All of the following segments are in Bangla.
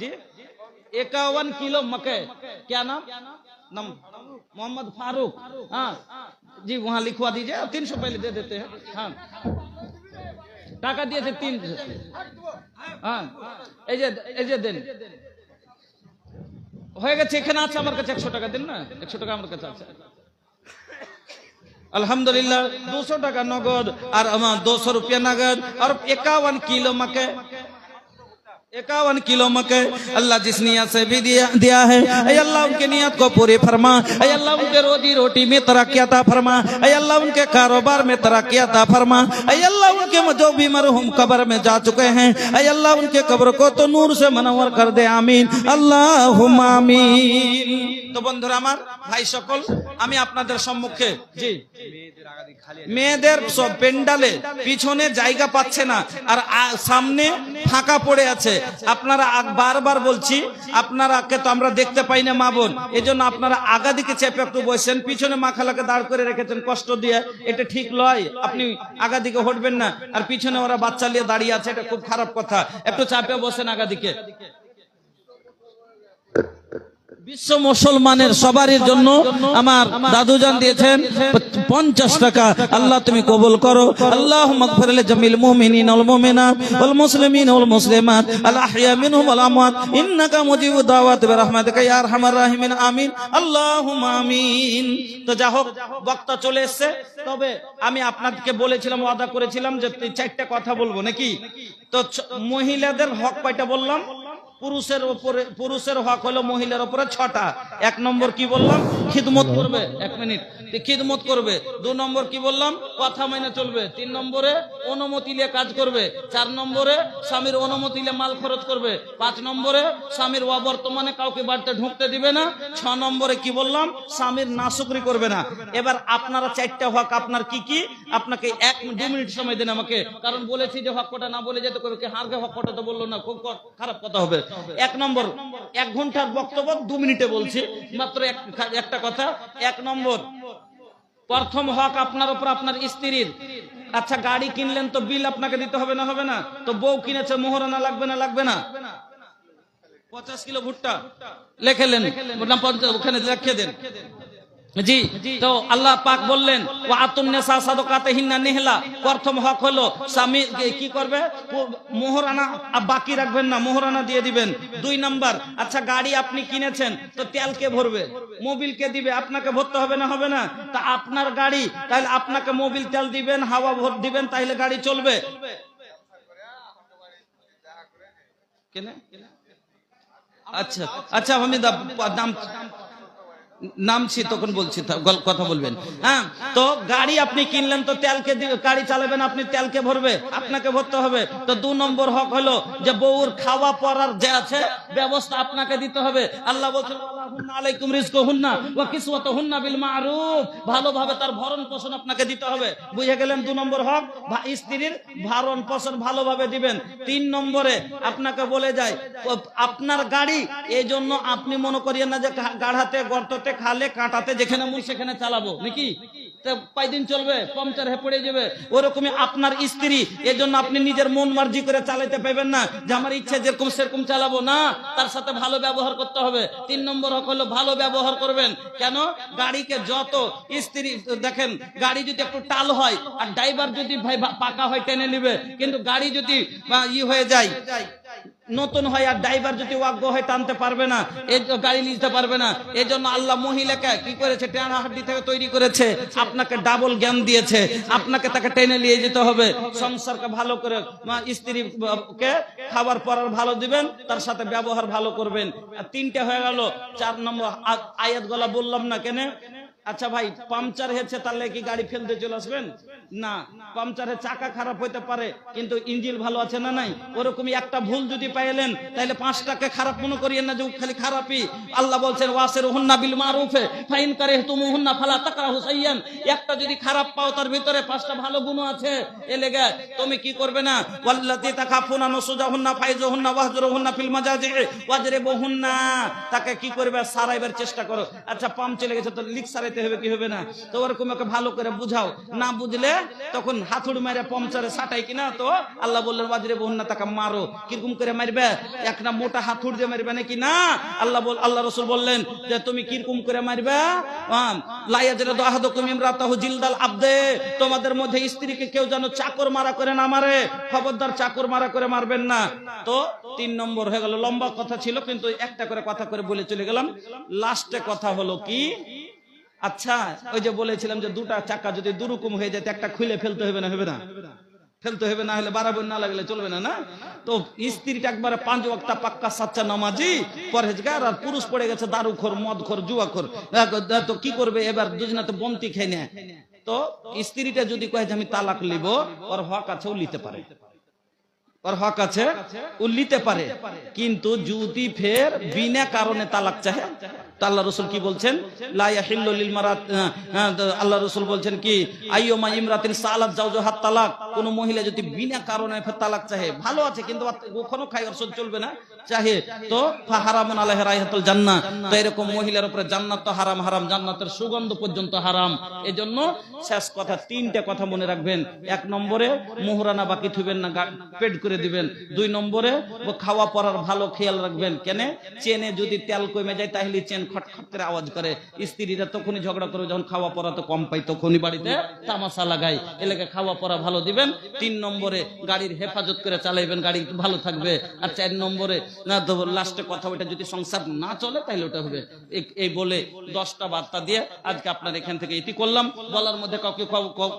जी इक्यावन किलो मकई क्या नाम नाम मोहम्मद फारूक हाँ जी वहाँ लिखवा दीजिए तीन सौ पहले दे देते हैं हाँ টাকা দিয়েছে তিন হ্যাঁ এই যে এই যে দেন হয়ে গেছে এখানে আছে আমার কাছে একশো টাকা দিন না একশো টাকা আমার কাছে আছে अल्हम्दुलिल्लाह दो सौ टका नगद और दो सौ रुपया नगद और इक्यावन किलो मकई इक्यावन किलो मकई अल्लाह जिस नियत से भी दिया, दिया है ऐ अल्लाह उनके नियत को पूरी फरमा ऐ अल्लाह उनके रोजी रोटी में तरक्की अता फरमा ऐ अल्लाह उनके कारोबार में तरक्की अता फरमा ऐ अल्लाह उनके जो भी मरहुम कब्र में जा चुके हैं ऐ अल्लाह उनके कब्र को तो नूर से मनवर कर दे आमीन अल्लाह आमीन তো বন্ধুরা আমার ভাই সকল আমি আপনাদের সম্মুখে জি মেয়েদের সব পেন্ডালে পিছনে জায়গা পাচ্ছে না আর আ- সামনে ফাঁকা পড়ে আছে আপনারা বারবার বলছি, আপনারাকে তো আমরা দেখতে পাই না, মা বোন। এই জন্য আপনারা আগা দিকে চেপে একটু বসেন, পিছনে মাখালাকে দাঁড় করে রেখেছেন কষ্ট দিয়ে। এটা ঠিক লয়, আপনি আগা দিকে হটবেন না। আর পিছনে ওরা বাচ্চা নিয়ে দাঁড়িয়ে আছে, এটা খুব খারাপ কথা। একটু চাপে বসেন আগা দিকে বিশ্ব মুসলমানের সবারই জন্য আমার দাদুজান দিয়েছেন, পঞ্চাশ টাকা। আল্লাহ তুমি কবুল করো। আল্লাহ জামিল দাওয়াত। আমিন। যা হোক বক্তা চলে এসেছে। তবে আমি বলেছিলাম করেছিলাম যে কথা বলব, নাকি? তো মহিলাদের হক কয়টা বললাম? পুরুষের উপরে, পুরুষের হক হলো মহিলার উপরে ছটা। এক নম্বর কি বললাম? খিদমত করবে। এক মিনিট। খিদমত করবে। দু নম্বর কি বললাম? কথা মেনে চলবে। তিন নম্বরে অনুমতি নিয়ে কাজ করবে। চার নম্বরে স্বামীর অনুমতি নিয়ে মাল খরচ করবে। পাঁচ নম্বরে স্বামীর অবর্তমানে কাউকে বাড়িতে ঢুকতে দিবে না। ছ নম্বরে কি বললাম? স্বামীর নাশুকরি করবে না। এবার আপনারা চারটা হক আপনার কি কি? আপনাকে এক, দু মিনিট সময় দিন আমাকে। কারণ বলেছি যে হক কটা না বলে যেতে করবে। কি হারকে হক কটা তো বলল না। খুব খারাপ কথা হবে। এক নম্বর, এক ঘণ্টার বক্তব্য দু মিনিটে বলছি, মাত্র এক- একটা কথা, এক নম্বর। প্রথম হক আপনার উপর আপনার স্ত্রীর। আচ্ছা গাড়ি কিনলেন তো বিল আপনাকে দিতে হবে না হবে না? তো বউ কিনেছে, মোহরানা লাগবে না লাগবে না? পঞ্চাশ কিলো ভুট্টা। লেখেলেন ওখানে রেখে দেন। জি, তো আল্লাহ পাক বললেন ও আতুন্নেসা সাদকাতে হিন্না নেহলা। প্রথম হক হলো, স্বামী কি করবে? মোহরানা বাকি রাখবেন না, মোহরানা দিয়ে দিবেন। দুই নাম্বার আচ্ছা গাড়ি আপনি কিনেছেন, তো তেল কে ভরবে? মোবিল কে দিবে? আপনাকে ভরতে হবে না হবে না? তা আপনার গাড়ি, তাহলে আপনাকে মোবিল তেল দিবেন, হাওয়া ভর দিবেন তাহলে গাড়ি চলবে। কেনে? আচ্ছা আচ্ছা আমি দাম নামছি, তখন বলছি কথা বলবেন। হ্যাঁ তো গাড়ি আপনি কিনলেন, তো তেলকে গাড়ি চালাবেন, আপনি তেলকে ভরবে, আপনাকে ভরতে হবে। তো দু নম্বর হক হলো যে বউর খাওয়া পরার যে আছে, ব্যবস্থা আপনাকে দিতে হবে। আল্লাহ বলছেন, "ওয়ালাহুন্না আলাইকুম রিজকুহুন্না ওয়া কিসওয়াতুহুন্না বিল মারুফ। ভালোভাবে তার ভরণ পোষণ আপনাকে দিতে হবে। বুঝে গেলেন দু নম্বর হক? স্ত্রীর ভরণ পোষণ দিবেন। তিন নম্বরে আপনাকে বলে যায় আপনার গাড়ি এই জন্য আপনি মনে করিয়েন না যে গা- গাঢ়াতে, গর্ততে খালে কাঁটাতে যেখানে মন সেখানে চালাবো। নাকি? কয়দিন চলবে? পাংচার হয়ে পড়ে যাবে। ওরকমই আপনার স্ত্রী এই জন্য আপনি নিজের মন মার্জি করে চালাতে পারবেন না যে আমার ইচ্ছা যেরকম সেরকম চালাবো। না, তার সাথে ভালো ব্যবহার করতে হবে। তিন নম্বর হক হলো ভালো ব্যবহার করবেন। কেন? গাড়িকে যত স্ত্রী, দেখেন, গাড়ি যদি একটু টাল হয়, আর ড্রাইভার যদি পাকা হয় টেনে নিবে, কিন্তু গাড়ি যদি ই হয়ে যায় নতুন হয় আর ড্রাইভার যদি অজ্ঞ হয় টানতে পারবে না এই গাড়ি নিতে পারবে না। এই জন্য আল্লাহ মহিলাকে কি করেছে? টেনা হাড্ডি থেকে তৈরি করেছে। আপনাকে ডাবল জ্ঞান দিয়েছে। আপনাকে তাকে টেনে নিয়ে যেতে হবে। সংসারকে ভালো করে, মা, স্ত্রী, কে, খাবার পরার ভালো দিবেন, তার সাথে ব্যবহার ভালো করবেন। তিনটে হয়ে গেল, চার নম্বর আয়াত গলা বললাম না কেন? আচ্ছা ভাই, পাংচার হয়েছে তাহলে কি গাড়ি ফেলতে চলে আসবেন? না পাংচারে চাকা খারাপ হইতে পারে, কিন্তু ইঞ্জিন ভালো আছে না নাই? ওরকমই একটা ভুল যদি পাইলেন তাহলে পাঁচটাকে খারাপ মনে করিয়েন না যে খালি খারাপই। আল্লাহ বলছেন, ওয়াসের হুন্না বিল মারুফে, ফাইন করে তুমি হুন্না ফালা তাকরা হুসাইয়ান একটা যদি খারাপ পাও, তার ভিতরে পাঁচটা ভালো গুণ আছে। এ লেগে, তুমি কি করবে না? ওয়াল্লাতি তাকাফুনা নুসুজাহুন্না ফাইজুহুন্না ওয়াহজুরুহুন্না ফিল মাজাজি ওয়াজরিবুহুন্না। তাকে কি করবে? সারাইবার চেষ্টা করো। আচ্ছা পাম চলে গেছে, তো লিক বেড়াতে হবে কি হবে না? তো ওরকম ওকে ভালো করে বুঝাও। না বুঝলে তখন হাতুড় মারে পমচারে সাটাই কিনা তো? আল্লাহ বললেন বাজরে বোন না তাকে মারো। কীরকম করে মারবে? এক না মোটা হাতুড় দিয়ে মারবে নাকি না? আল্লাহ বল আল্লাহ রসুল বললেন যে, তুমি কীরকম করে মারবে? লাইয়া দাহাদকুম ইমরাতাহু জিলদাল আবদে। তোমাদের মধ্যে স্ত্রীকে কেউ যেন চাকর মারা করে না মারে, খবরদার চাকর মারা করে মারবেন না। তো তিন নম্বর হয়ে গেল। লম্বা কথা ছিল, কিন্তু একটা করে কথা করে বলে চলে গেলাম। লাস্টে কথা হলো কি? আচ্ছা ওই যে বলেছিলাম যে দুটা চাকা যদি দুরকম হয়ে যায় একটা খুলে ফেলতে হবে না হবে না? ফেলতে হবে, না হলে বারাবর না লাগলে চলবে না না? তো স্ত্রীটা একবারে পাঁচ ওয়াক্তা পাক্কা সাচ্চা নামাজি, পরহেজগার, আর পুরুষ পড়ে গেছে দারুখোর, মদখোর, জুয়াখোর। তো কি করবে এবার, দুজনা তো বন্তি খেয়ে নেয়। তো স্ত্রীটা যদি কয়ে যে আমি তালাক লিব, ওর হক আছে, ও লিতে পারে। ওর হক আছে পারে। কিন্তু ফের বিনা কারণে তালাক চাহে আল্লাহ রসুল কি বলছেন? আল্লাহ রসুল বলছেন কি, আইয়ুমা ইমরাতিন জাওজু হাত তালাক। কোন মহিলা যদি বিনা কারণে ফের তালাক চাহে, ভালো আছে, কিন্তু ওখানেও খাই ওর চলবে না। চাহে, তো রাইহাতুল জান্নাহ। তো এরকম মহিলার উপরে জান্নাত তো হারাম হারাম। জান্নাতের সুগন্ধ পর্যন্ত হারাম। এজন্য শেষ কথা, তিনটে কথা মনে রাখবেন। এক নম্বরে, মোহরানা বাকি থুবেন না, গা- পেড করে দিবেন। দুই নম্বরে খাওয়া পড়ার ভালো খেয়াল রাখবেন। কেন? চেনে যদি তেল কমে যায়, তাহলে চেন খটখট করে আওয়াজ করে। স্ত্রীরা তখনই ঝগড়া করে যখন খাওয়া পড়া তো কম পাই তখনই বাড়িতে তামাশা লাগাই এলাকা খাওয়া পড়া ভালো দিবেন। তিন নম্বরে, গাড়ির হেফাজত করে চালাইবেন, গাড়ি ভালো থাকবে। আর চার নম্বরে, না লাস্টে কথা ওইটা যদি সংসার না চলে, তাহলে ওটা হবে। এই- বলে দশটা বার্তা দিয়ে আজকে আপনার এখান থেকে এটি করলাম। বলার মধ্যে কাউকে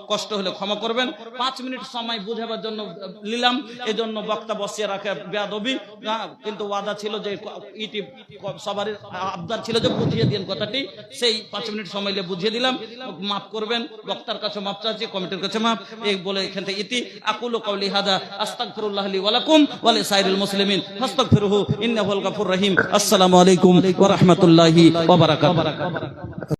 কষ্ট হলে ক্ষমা করবেন। পাঁচ মিনিট সময় বুঝাবার জন্য নিলাম এই জন্য বক্তা বসিয়ে রাখে বেয়াদবি। না, কিন্তু ওয়াদা ছিল যে ইটি সবারই আবদার ছিল যে বুঝিয়ে দিন কথাটি। সেই পাঁচ মিনিট সময় নিয়ে বুঝিয়ে দিলাম। মাফ করবেন বক্তার কাছে মাফ চাচ্ছি কমিটির কাছে মাফ। এই বলে এখান থেকে ইতি। আকুলু কাউলি হাদা আস্তাগফিরুল্লাহ লি ওয়া লাকুম ওয়া লিসাইরিল মুসলিমিন। ফাস্তাগফিরুহু ইন্নাহুল গাফুর রহিম। আসসালামু আলাইকুম ওয়া রাহমাতুল্লাহি ওয়া বারাকাতুহু।